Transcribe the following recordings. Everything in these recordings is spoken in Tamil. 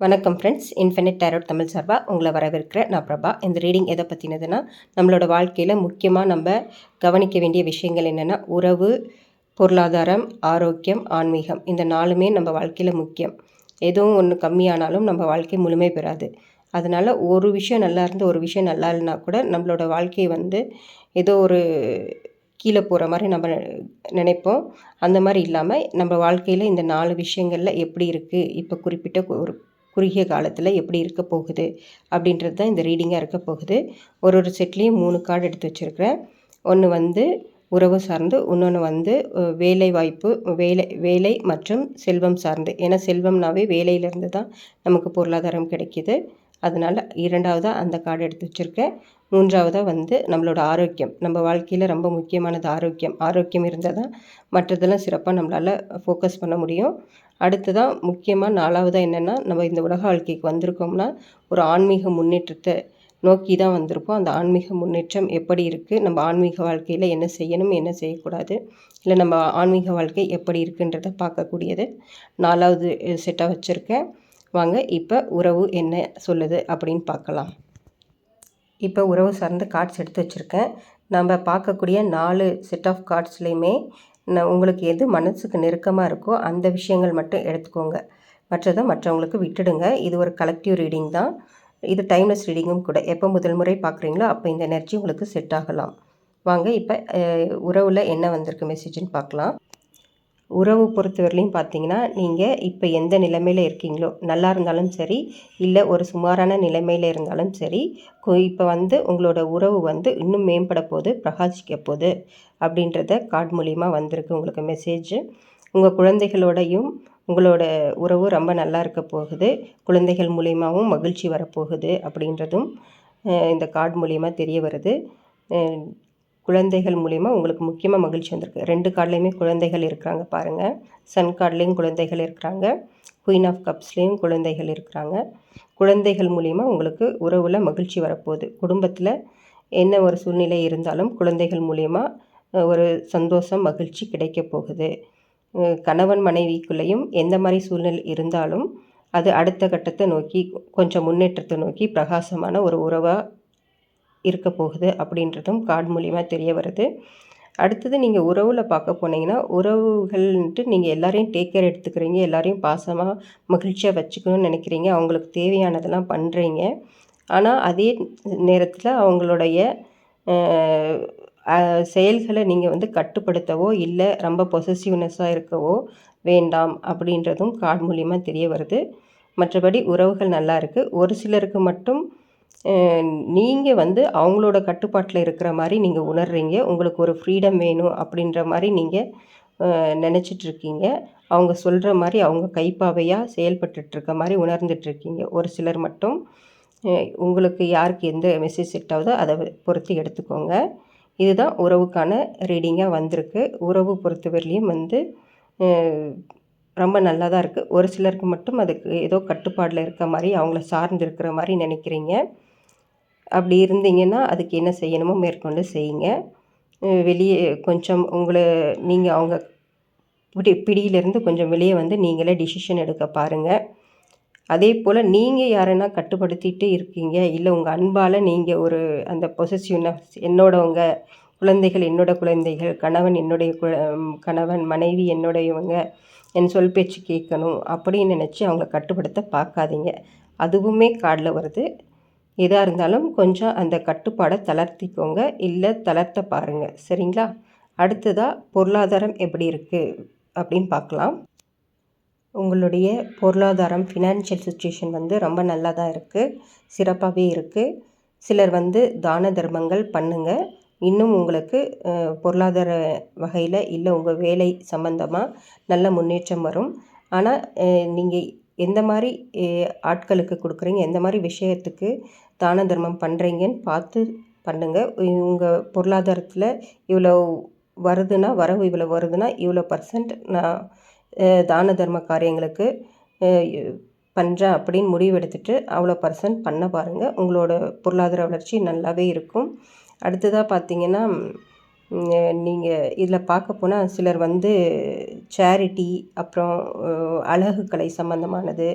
வணக்கம் ஃப்ரெண்ட்ஸ் இன்ஃபினிட் டேரோட் தமிழ் சார்பாக உங்களை வரவேற்கிற நான் பிரபா. இந்த ரீடிங் எதை பற்றினதுன்னா நம்மளோட வாழ்க்கையில் முக்கியமாக நம்ம கவனிக்க வேண்டிய விஷயங்கள் என்னென்னா உறவு பொருளாதாரம் ஆரோக்கியம் ஆன்மீகம். இந்த நாலுமே நம்ம வாழ்க்கையில் முக்கியம். எதுவும் ஒன்று கம்மியானாலும் நம்ம வாழ்க்கை முழுமை பெறாது. அதனால் ஒரு விஷயம் நல்லா இருந்து ஒரு விஷயம் நல்லா இல்லைனா கூட நம்மளோட வாழ்க்கை வந்து ஏதோ ஒரு கீழே போகிற மாதிரி நம்ம நினைப்போம். அந்த மாதிரி இல்லாமல் நம்ம வாழ்க்கையில் இந்த நாலு விஷயங்களில் எப்படி இருக்குது இப்போ குறிப்பிட்ட ஒரு குறுகிய காலத்தில் எப்படி இருக்க போகுது அப்படின்றது தான் இந்த ரீடிங்காக இருக்க போகுது. ஒரு ஒரு செட்லேயும் மூணு கார்டு எடுத்து வச்சுருக்கிறேன். ஒன்று வந்து உறவு சார்ந்து இன்னொன்று வந்து வேலை வாய்ப்பு வேலை வேலை மற்றும் செல்வம் சார்ந்து. ஏன்னா செல்வம்னாவே வேலையிலேருந்து தான் நமக்கு பொருளாதாரம் கிடைக்கிது. அதனால் இரண்டாவதாக அந்த கார்டு எடுத்து வச்சுருக்கேன். மூன்றாவதாக வந்து நம்மளோட ஆரோக்கியம். நம்ம வாழ்க்கையில் ரொம்ப முக்கியமானது ஆரோக்கியம். ஆரோக்கியம் இருந்தால் தான் மற்றதெல்லாம் சிறப்பாக நம்மளால் ஃபோக்கஸ் பண்ண முடியும். அடுத்ததாக முக்கியமாக நாலாவதாக என்னென்னா நம்ம இந்த உலக வாழ்க்கைக்கு வந்திருக்கோம்னா ஒரு ஆன்மீக முன்னேற்றத்தை நோக்கி தான் வந்திருப்போம். அந்த ஆன்மீக முன்னேற்றம் எப்படி இருக்குது நம்ம ஆன்மீக வாழ்க்கையில் என்ன செய்யணும் என்ன செய்யக்கூடாது? இல்லை நம்ம ஆன்மீக வாழ்க்கை எப்படி இருக்குன்றதை பார்க்கக்கூடியது. நாலாவது செட்டாக வச்சுருக்கேன். வாங்க இப்போ உறவு என்ன சொல்லுது அப்படின்னு பார்க்கலாம். இப்போ உறவு சார்ந்த கார்ட்ஸ் எடுத்து வச்சுருக்கேன். நம்ம பார்க்கக்கூடிய நாலு செட் ஆஃப் கார்ட்ஸ்லேயுமே நான் உங்களுக்கு எது மனசுக்கு நெருக்கமாக இருக்கோ அந்த விஷயங்கள் மட்டும் எடுத்துக்கோங்க. மற்றதை மற்றவங்களுக்கு விட்டுடுங்க. இது ஒரு கலெக்டிவ் ரீடிங் தான். இது டைம்லெஸ் ரீடிங்கும் கூட. எப்போ முதல் முறை பார்க்குறீங்களோ அப்போ இந்த எனர்ஜி உங்களுக்கு செட் ஆகலாம். வாங்க இப்போ உறவில் என்ன வந்திருக்கு மெசேஜ்னு பார்க்கலாம். உறவு பொறுத்தவரையிலையும் பார்த்தீங்கன்னா நீங்கள் இப்போ எந்த நிலைமையில் இருக்கீங்களோ நல்லா இருந்தாலும் சரி இல்லை ஒரு சுமாரான நிலைமையில் இருந்தாலும் சரி இப்போ வந்து உங்களோட உறவு வந்து இன்னும் மேம்பட போகுது பிரகாசிக்க போகுது அப்படின்றத கார்டு மூலியமாக வந்திருக்கு உங்களுக்கு மெசேஜ் உங்கள் குழந்தைகளோடையும் உங்களோட உறவு ரொம்ப நல்லா இருக்க போகுது குழந்தைகள் மூலியமாகவும் மகிழ்ச்சி வரப்போகுது அப்படின்றதும் இந்த கார்டு மூலியமாக தெரிய வருது. குழந்தைகள் மூலிமா உங்களுக்கு முக்கியமாக மகிழ்ச்சி வந்திருக்கு. ரெண்டு கார்ட்லேயுமே குழந்தைகள் இருக்கிறாங்க பாருங்கள் சன் கார்ட்லேயும் குழந்தைகள் இருக்கிறாங்க. குயின் ஆஃப் கப்ஸ்லேயும் குழந்தைகள் இருக்கிறாங்க. குழந்தைகள் மூலிமா உங்களுக்கு உறவில் மகிழ்ச்சி வரப்போகுது. குடும்பத்தில் என்ன ஒரு சூழ்நிலை இருந்தாலும் குழந்தைகள் மூலிமா ஒரு சந்தோஷம் மகிழ்ச்சி கிடைக்க போகுது. கணவன் மனைவிக்குள்ளேயும் எந்த மாதிரி சூழ்நிலை இருந்தாலும் அது அடுத்த கட்டத்தை நோக்கி கொஞ்சம் முன்னேற்றத்தை நோக்கி பிரகாசமான ஒரு உறவாக இருக்க போகுது அப்படின்றதும் கார்டு மூலிமா தெரிய வருது. அடுத்தது நீங்கள் உறவில் பார்க்க போனீங்கன்னா உறவுகள்ன்ட்டு நீங்கள் எல்லாரையும் டேக் கேர் எடுத்துக்கிறீங்க எல்லாரையும் பாசமாக மகிழ்ச்சியாக வச்சுக்கணும்னு நினைக்கிறீங்க அவங்களுக்கு தேவையானதெல்லாம் பண்ணுறீங்க ஆனால் அதே நேரத்தில் அவங்களுடைய செயல்களை நீங்கள் வந்து கட்டுப்படுத்தவோ இல்லை ரொம்ப பொசசிவ்னஸாக இருக்கவோ வேண்டாம் அப்படின்றதும் கார்டு மூலிமா தெரிய வருது. மற்றபடி உறவுகள் நல்லா இருக்குது ஒரு சிலருக்கு மட்டும் நீங்கள் வந்து அவங்களோட கட்டுப்பாட்டில் இருக்கிற மாதிரி நீங்கள் உணர்றீங்க. உங்களுக்கு ஒரு ஃப்ரீடம் வேணும் அப்படின்ற மாதிரி நீங்கள் நினச்சிட்ருக்கீங்க. அவங்க சொல்கிற மாதிரி அவங்க கைப்பாவையாக செயல்பட்டுட்ருக்க மாதிரி உணர்ந்துட்டுருக்கீங்க ஒரு சிலர் மட்டும் உங்களுக்கு யாருக்கு எந்த மெசேஜ் செட் ஆகுதோ அதை பொறுத்து எடுத்துக்கோங்க. இதுதான் உறவுக்கான ரீடிங்காக வந்திருக்கு. உறவு பொறுத்தவரையிலையும் வந்து ரொம்ப நல்லா தான் இருக்குது ஒரு சிலருக்கு மட்டும் அதுக்கு ஏதோ கட்டுப்பாடில் இருக்க மாதிரி அவங்கள சார்ந்து இருக்கிற மாதிரி நினைக்கிறீங்க. அப்படி இருந்தீங்கன்னா அதுக்கு என்ன செய்யணுமோ மேற்கொண்டு செய்யுங்க. வெளியே கொஞ்சம் உங்களை நீங்கள் அவங்க பிடி பிடியிலேருந்து கொஞ்சம் வெளியே வந்து நீங்களே டிசிஷன் எடுக்க பாருங்கள் அதே போல் நீங்கள் யாரைனா கட்டுப்படுத்திட்டு இருக்கீங்க இல்லை உங்கள் அன்பால் நீங்கள் ஒரு அந்த பொசசிவ்னஸ் என்னோடவங்க குழந்தைகள் என்னோட குழந்தைகள் கணவன் என்னுடைய கணவன் மனைவி என்னுடையவங்க என் சொல் பேச்சு கேட்கணும் அப்படின்னு நினச்சி அவங்கள கட்டுப்படுத்த பார்க்காதீங்க. அதுவுமே காடில் வருது. எதாக இருந்தாலும் கொஞ்சம் அந்த கட்டுப்பாடை தளர்த்திக்கோங்க. இல்லை தளர்த்த பாருங்கள் சரிங்களா? அடுத்ததாக பொருளாதாரம் எப்படி இருக்குது அப்படின்னு பார்க்கலாம். உங்களுடைய பொருளாதாரம் ஃபினான்ஷியல் சுச்சுவேஷன் வந்து ரொம்ப நல்லா தான் இருக்குது சிறப்பாகவே இருக்குது சிலர் வந்து தான தர்மங்கள் பண்ணுங்கள் இன்னும் உங்களுக்கு பொருளாதார வகையில் இல்லை உங்கள் வேலை சம்மந்தமாக நல்ல முன்னேற்றம் வரும். ஆனால் நீங்கள் எந்த மாதிரி ஆட்களுக்கு கொடுக்குறீங்க எந்த மாதிரி விஷயத்துக்கு தான தர்மம் பண்ணுறீங்கன்னு பார்த்து பண்ணுங்கள் உங்கள் பொருளாதாரத்தில் இவ்வளோ வருதுன்னா வரவு இவ்வளோ வருதுன்னா இவ்வளோ பர்சன்ட் நான் தான தர்ம காரியங்களுக்கு பண்ணுறேன் அப்படின்னு முடிவு எடுத்துகிட்டு அவ்வளோ பர்சன்ட் பண்ண பாருங்கள் உங்களோட பொருளாதார வளர்ச்சி நல்லாவே இருக்கும். அடுத்ததாக பார்த்தீங்கன்னா நீங்கள் இதில் பார்க்க போனால் சிலர் வந்து சேரிட்டி அப்புறம் அழகு கலை சம்மந்தமானது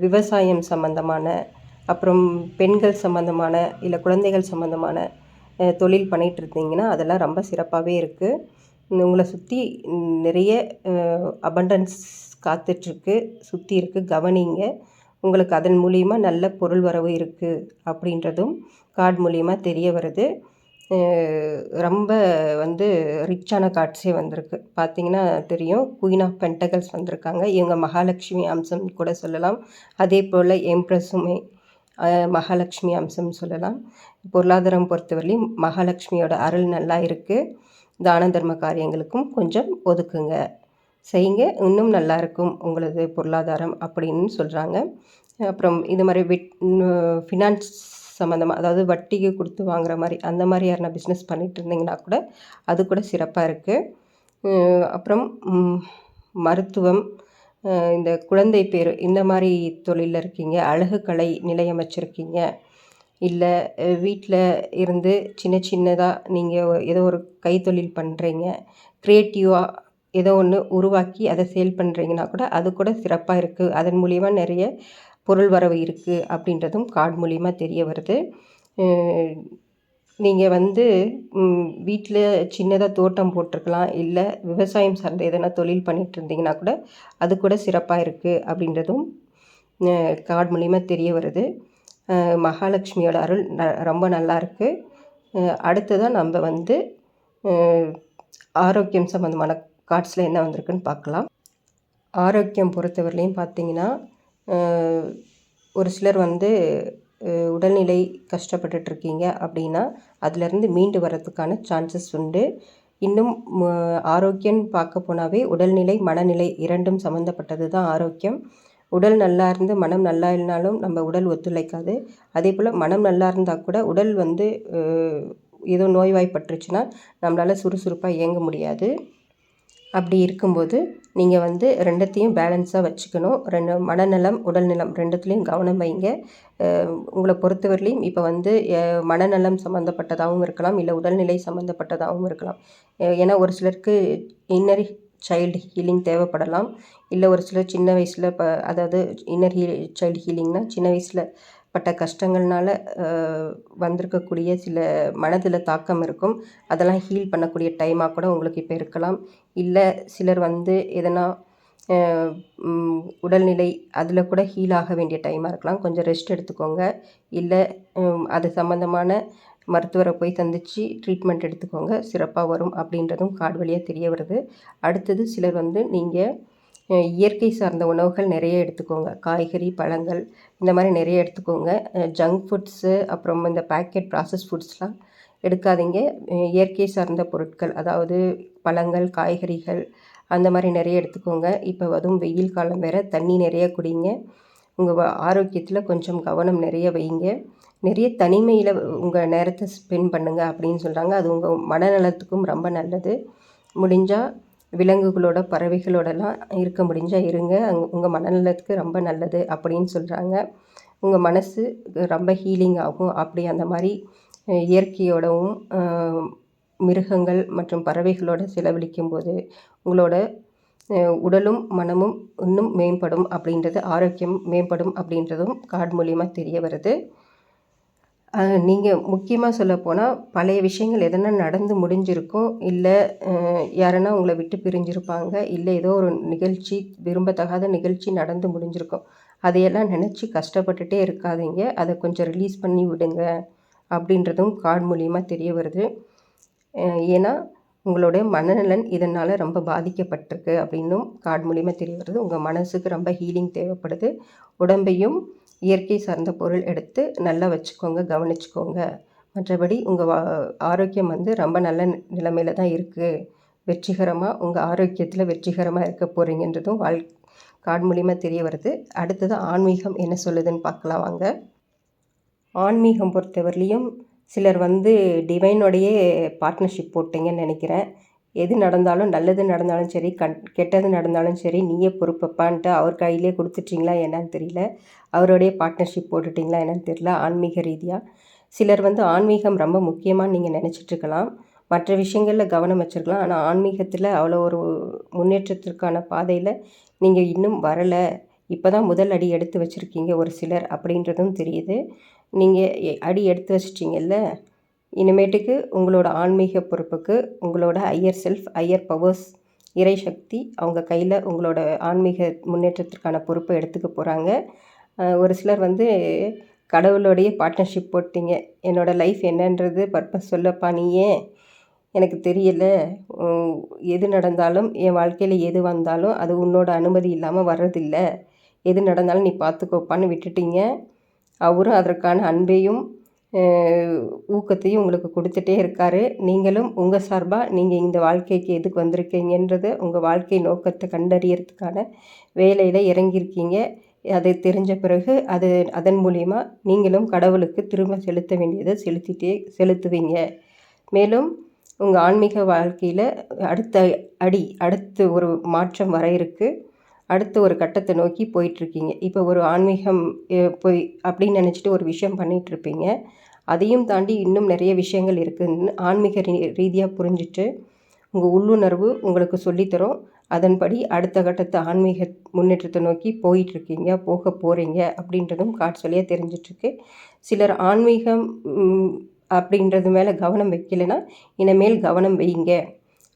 விவசாயம் சம்மந்தமான அப்புறம் பெண்கள் சம்மந்தமான இல்லை குழந்தைகள் சம்மந்தமான தொழில் பண்ணிகிட்டு இருந்தீங்கன்னா அதெல்லாம் ரொம்ப சிறப்பாகவே இருக்குது உங்களை சுற்றி நிறைய அபண்டன்ஸ் காத்துட்ருக்கு சுற்றி இருக்குது கவனிங்க. உங்களுக்கு அதன் மூலியமாக நல்ல பொருள் வரவு இருக்குது அப்படின்றதும் கார்டு மூலியமாக தெரிய வருது. ரொம்ப வந்து ரிச்சான கார்ட்ஸே வந்திருக்கு. பார்த்தீங்கன்னா தெரியும் குயின் ஆஃப் பென்டகல்ஸ் வந்திருக்காங்க. இவங்க மகாலட்சுமி அம்சம் கூட சொல்லலாம். அதே போல் எம்ப்ரஸுமே மகாலட்சுமி அம்சம்னு சொல்லலாம். பொருளாதாரம் பொறுத்தவரையிலும் மகாலட்சுமியோட அருள் நல்லா இருக்குது தான தர்ம காரியங்களுக்கும் கொஞ்சம் ஒதுக்குங்க. செய்யுங்க. இன்னும் நல்லா இருக்கும் உங்களது பொருளாதாரம் அப்படின்னு சொல்கிறாங்க அப்புறம் இது மாதிரி விட் ஃபினான்ஸ் சம்மந்தமாக அதாவது வட்டிக்கு கொடுத்து வாங்குற மாதிரி அந்த மாதிரி யாருனா பிஸ்னஸ் பண்ணிகிட்டு இருந்தீங்கன்னா கூட அது கூட சிறப்பாக இருக்குது அப்புறம் மருத்துவம் இந்த குழந்தை பேர் இந்த மாதிரி தொழிலில் இருக்கீங்க அழகு கலை நிலையம் வச்சுருக்கீங்க. இல்லை வீட்டில் இருந்து சின்ன சின்னதாக நீங்கள் ஏதோ ஒரு கைத்தொழில் பண்ணுறீங்க க்ரியேட்டிவாக ஏதோ ஒன்று உருவாக்கி அதை சேல் பண்ணுறீங்கன்னா கூட அது கூட சிறப்பாக இருக்குது அதன் மூலிமா நிறைய பொருள் வரவு இருக்குது அப்படின்றதும் கார்டு மூலிமா தெரிய வருது. நீங்கள் வந்து வீட்டில் சின்னதாக தோட்டம் போட்டிருக்கலாம் இல்லை விவசாயம் சார்ந்த எதனா தொழில் பண்ணிட்டு இருந்தீங்கன்னா கூட அது கூட சிறப்பாக இருக்குது அப்படின்றதும் கார்டு மூலிமா தெரிய வருது. மகாலட்சுமியோட அருள் ந ரொம்ப நல்லா இருக்குது அடுத்ததாக நம்ம வந்து ஆரோக்கியம் சம்மந்தமான கார்ட்ஸில் என்ன வந்திருக்குன்னு பார்க்கலாம். ஆரோக்கியம் பொறுத்தவரையிலையும் பார்த்தீங்கன்னா ஒரு சிலர் வந்து உடல்நிலை கஷ்டப்பட்டுட்டு இருக்கீங்க அப்படின்னா அதுலேருந்து மீண்டு வர்றதுக்கான சான்சஸ் உண்டு. இன்னும் ஆரோக்கியம்னு பார்க்க போனாவே உடல்நிலை மனநிலை இரண்டும் சம்மந்தப்பட்டது தான் ஆரோக்கியம். உடல் நல்லா இருந்து மனம் நல்லா இல்லைனாலும் நம்ம உடல் ஒத்துழைக்காது. அதே போல் மனம் நல்லா இருந்தால் கூட உடல் வந்து ஏதோ நோய்வாய்ப்பட்டுருச்சுன்னா நம்மளால் சுறுசுறுப்பாக இயங்க முடியாது. அப்படி இருக்கும்போது நீங்கள் வந்து ரெண்டத்தையும் பேலன்ஸாக வச்சுக்கணும். ரெண்டு மனநலம் உடல்நலம் ரெண்டுத்துலேயும் கவனம் வைங்க. உங்களை பொறுத்தவரையிலையும் இப்போ வந்து மனநலம் சம்மந்தப்பட்டதாகவும் இருக்கலாம் இல்லை உடல்நிலை சம்மந்தப்பட்டதாகவும் இருக்கலாம். ஏன்னா ஒரு சிலருக்கு இன்னர் சைல்டு ஹீலிங் தேவைப்படலாம். இல்லை ஒரு சிலர் சின்ன வயசில் இப்போ அதாவது இன்னர் ஹீ சைல்டு ஹீலிங்னால் சின்ன வயசில் பட்ட கஷ்டங்கள்னால வந்திருக்கக்கூடிய சில மனதில் தாக்கம் இருக்கும். அதெல்லாம் ஹீல் பண்ணக்கூடிய டைமாக கூட உங்களுக்கு இப்போ இருக்கலாம். இல்லை சிலர் வந்து எதனா உடல்நிலை அதில் கூட ஹீல் ஆக வேண்டிய டைமாக இருக்கலாம். கொஞ்சம் ரெஸ்ட் எடுத்துக்கோங்க. இல்லை அது சம்மந்தமான மருத்துவரை போய் சந்தித்து ட்ரீட்மெண்ட் எடுத்துக்கோங்க. சிறப்பாக வரும் அப்படின்றதும் கார்டு வழியாக தெரிய வருது. அடுத்தது சிலர் வந்து நீங்கள் இயற்கை சார்ந்த உணவுகள் நிறைய எடுத்துக்கோங்க. காய்கறி பழங்கள் இந்த மாதிரி நிறைய எடுத்துக்கோங்க. ஜங்க் ஃபுட்ஸு அப்புறம் இந்த பேக்கெட் ப்ராசஸ் ஃபுட்ஸ்லாம் எடுக்காதீங்க. இயற்கை சார்ந்த பொருட்கள் அதாவது பழங்கள் காய்கறிகள் அந்த மாதிரி நிறைய எடுத்துக்கோங்க. இப்போ அதுவும் வெயில் காலம் வேறு தண்ணி நிறைய குடிங்க. உங்கள் ஆரோக்கியத்தில் கொஞ்சம் கவனம் நிறைய வைங்க. நிறைய தனிமையில் உங்கள் நேரத்தை ஸ்பெண்ட் பண்ணுங்கள் அப்படின்னு சொல்கிறாங்க அது உங்கள் மனநலத்துக்கும் ரொம்ப நல்லது. முடிஞ்சால் விலங்குகளோட பறவைகளோடலாம் இருக்க முடிஞ்சால் இருங்க. அங் உங்கள் மனநலத்துக்கு ரொம்ப நல்லது அப்படின்னு சொல்கிறாங்க உங்கள் மனசு ரொம்ப ஹீலிங் ஆகும். அப்படி அந்த மாதிரி இயற்கையோடவும் மிருகங்கள் மற்றும் பறவைகளோட செலவழிக்கும் போது உங்களோட உடலும் மனமும் இன்னும் மேம்படும் அப்படின்றது ஆரோக்கியம் மேம்படும் அப்படின்றதும் கார்டு மூலியமாக தெரிய வருது. நீங்கள் முக்கியமாக சொல்லப்போனால் பழைய விஷயங்கள் எதனா நடந்து முடிஞ்சிருக்கும் இல்லை யாரனா உங்களை விட்டு பிரிஞ்சிருப்பாங்க இல்லை ஏதோ ஒரு நிகழ்ச்சி விரும்பத்தகாத நிகழ்ச்சி நடந்து முடிஞ்சிருக்கும் அதையெல்லாம் நினச்சி கஷ்டப்பட்டுட்டே இருக்காதீங்க. அதை கொஞ்சம் ரிலீஸ் பண்ணி விடுங்க அப்படின்றதும் கார்டு மூலியமாக தெரிய வருது. ஏன்னா உங்களுடைய மனநலன் இதனால் ரொம்ப பாதிக்கப்பட்டிருக்கு அப்படின்னும் கார்டு மூலியமாக தெரிய வருது. உங்கள் மனசுக்கு ரொம்ப ஹீலிங் தேவைப்படுது. உடம்பையும் இயற்கை சார்ந்த பொருள் எடுத்து நல்லா வச்சுக்கோங்க கவனிச்சுக்கோங்க. மற்றபடி உங்கள் வா ஆரோக்கியம் வந்து ரொம்ப நல்ல நிலைமையில தான் இருக்குது வெற்றிகரமாக உங்கள் ஆரோக்கியத்தில் வெற்றிகரமாக இருக்க போகிறீங்கன்றதும் வாழ் கார்டு மூலிமா தெரிய வருது. அடுத்தது ஆன்மீகம் என்ன சொல்லுதுன்னு பார்க்கலாம் வாங்க. ஆன்மீகம் பொறுத்தவரையிலையும் சிலர் வந்து டிவைனோடையே பார்ட்னர்ஷிப் போட்டீங்கன்னு நினைக்கிறேன். எது நடந்தாலும் நல்லது நடந்தாலும் சரி கண் கெட்டது நடந்தாலும் சரி நீயே பொறுப்பப்பான்ட்டு அவர் கையிலே கொடுத்துட்டீங்களா என்னன்னு தெரியல. அவருடைய பார்ட்னர்ஷிப் போட்டுட்டிங்களா என்னன்னு தெரியல ஆன்மீக ரீதியாக சிலர் வந்து ஆன்மீகம் ரொம்ப முக்கியமாக நீங்கள் நினச்சிட்ருக்கலாம் மற்ற விஷயங்களில் கவனம் வச்சுருக்கலாம். ஆனால் ஆன்மீகத்தில் அவ்வளோ ஒரு முன்னேற்றத்திற்கான பாதையில் நீங்கள் இன்னும் வரலை. இப்போ தான் முதல் அடி எடுத்து வச்சுருக்கீங்க ஒரு சிலர் அப்படின்றதும் தெரியுது. நீங்கள் அடி எடுத்து வச்சிட்டிங்கல்ல? இனிமேட்டுக்கு உங்களோட ஆன்மீக பொறுப்புக்கு உங்களோட ஐயர் செல்ஃப் ஐயர் பவர்ஸ் இறை சக்தி அவங்க கையில் உங்களோட ஆன்மீக முன்னேற்றத்திற்கான பொறுப்பை எடுத்துக்க போகிறாங்க ஒரு சிலர் வந்து கடவுளோடைய பார்ட்னர்ஷிப் போட்டிங்க. என்னோடய லைஃப் என்னன்றது பர்பஸ் சொல்லப்பா நீ ஏன்? எனக்கு தெரியல. எது நடந்தாலும் என் வாழ்க்கையில் எது வந்தாலும் அது உன்னோட அனுமதி இல்லாமல் வர்றதில்லை. எது நடந்தாலும் நீ பார்த்துக்கோப்பான்னு விட்டுட்டீங்க. அவரும் அதற்கான அன்பையும் ஊக்கத்தையும் உங்களுக்கு கொடுத்துட்டே இருக்கார். நீங்களும் உங்கள் சார்பாக நீங்கள் இந்த வாழ்க்கைக்கு எதுக்கு வந்திருக்கீங்கன்றத உங்கள் வாழ்க்கை நோக்கத்தை கண்டறியறதுக்கான வேலையில் இறங்கியிருக்கீங்க. அது தெரிஞ்ச பிறகு அது அதன் மூலிமா நீங்களும் கடவுளுக்கு திரும்ப செலுத்த வேண்டியதை செலுத்திட்டே செலுத்துவீங்க. மேலும் உங்கள் ஆன்மீக வாழ்க்கையில் அடுத்த அடி அடுத்து ஒரு மாற்றம் வர இருக்குது அடுத்த ஒரு கட்டத்தை நோக்கி போயிட்டுருக்கீங்க. இப்போ ஒரு ஆன்மீகம் போய் அப்படின்னு நினச்சிட்டு ஒரு விஷயம் பண்ணிகிட்ருப்பீங்க அதையும் தாண்டி இன்னும் நிறைய விஷயங்கள் இருக்குதுன்னு ஆன்மீக ரீ ரீதியாக புரிஞ்சுட்டு உங்கள் உள்ளுணர்வு உங்களுக்கு சொல்லித்தரும். அதன்படி அடுத்த கட்டத்தை ஆன்மீக முன்னேற்றத்தை நோக்கி போயிட்டுருக்கீங்க போக போகிறீங்க அப்படின்றதும் காட்சொலியாக தெரிஞ்சிட்ருக்கு சிலர் ஆன்மீகம் அப்படின்றது மேலே கவனம் வைக்கலைன்னா இனிமேல் கவனம் வைங்க.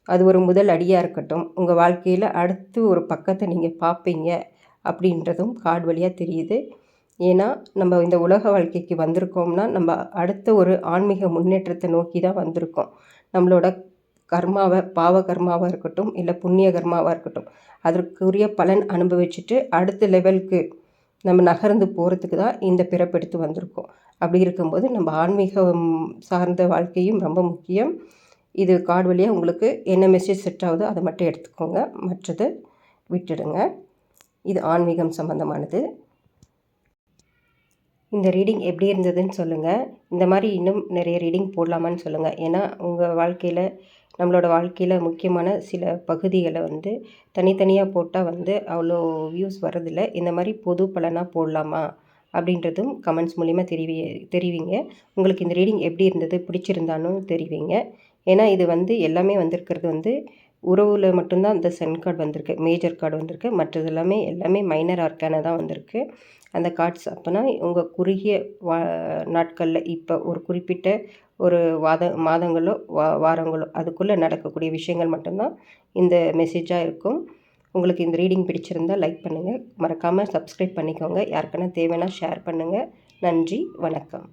அது ஒரு முதல் அடியாக இருக்கட்டும். உங்கள் வாழ்க்கையில் அடுத்து ஒரு பக்கத்தை நீங்கள் பார்ப்பீங்க அப்படின்றதும் கார்டு வழியாக தெரியுது. ஏன்னா நம்ம இந்த உலக வாழ்க்கைக்கு வந்திருக்கோம்னா நம்ம அடுத்த ஒரு ஆன்மீக முன்னேற்றத்தை நோக்கி தான் வந்திருக்கோம். நம்மளோட கர்மாவை பாவ கர்மாவாக இருக்கட்டும் இல்லை புண்ணிய கர்மாவாக இருக்கட்டும் அதற்குரிய பலன் அனுபவிச்சுட்டு அடுத்த லெவலுக்கு நம்ம நகர்ந்து போகிறதுக்கு தான் இந்த பிறப்பெடுத்து வந்திருக்கோம். அப்படி இருக்கும்போது நம்ம ஆன்மீகம் சார்ந்த வாழ்க்கையும் ரொம்ப முக்கியம். இது கார்டு வழியாக உங்களுக்கு என்ன மெசேஜ் செட் ஆகுதோ அதை மட்டும் எடுத்துக்கோங்க. மற்றது விட்டுடுங்க. இது ஆன்மீகம் சம்மந்தமானது இந்த ரீடிங் எப்படி இருந்ததுன்னு சொல்லுங்கள் இந்த மாதிரி இன்னும் நிறைய ரீடிங் போடலாமான்னு சொல்லுங்கள் ஏன்னா உங்கள் வாழ்க்கையில் நம்மளோட வாழ்க்கையில் முக்கியமான சில பகுதிகளை வந்து தனித்தனியாக போட்டால் வந்து அவ்வளோ வியூஸ் வரதில்லை இந்த மாதிரி பொது பலனாக போடலாமா அப்படின்றதும் கமெண்ட்ஸ் மூலிமா தெரிவி தெரிவிங்க. உங்களுக்கு இந்த ரீடிங் எப்படி இருந்தது பிடிச்சிருந்தானும் தெரிவிங்க. ஏன்னா இது வந்து எல்லாமே வந்திருக்கிறது வந்து உறவில் மட்டும்தான் அந்த சென் கார்டு வந்திருக்கு. மேஜர் கார்டு வந்திருக்கு. மற்றது எல்லாமே எல்லாமே மைனர் ஆர்க்கான தான் வந்திருக்கு. அந்த கார்ட்ஸ் அப்போனா உங்கள் குறுகிய வா நாட்களில் இப்போ ஒரு குறிப்பிட்ட ஒரு வாத மாதங்களோ வா வாரங்களோ அதுக்குள்ளே நடக்கக்கூடிய விஷயங்கள் மட்டும்தான் இந்த மெசேஜாக இருக்கும். உங்களுக்கு இந்த ரீடிங் பிடிச்சிருந்தால் லைக் பண்ணுங்கள் மறக்காமல் சப்ஸ்கிரைப் பண்ணிக்கோங்க. யாருக்கான தேவைன்னா ஷேர் பண்ணுங்கள் நன்றி. வணக்கம்.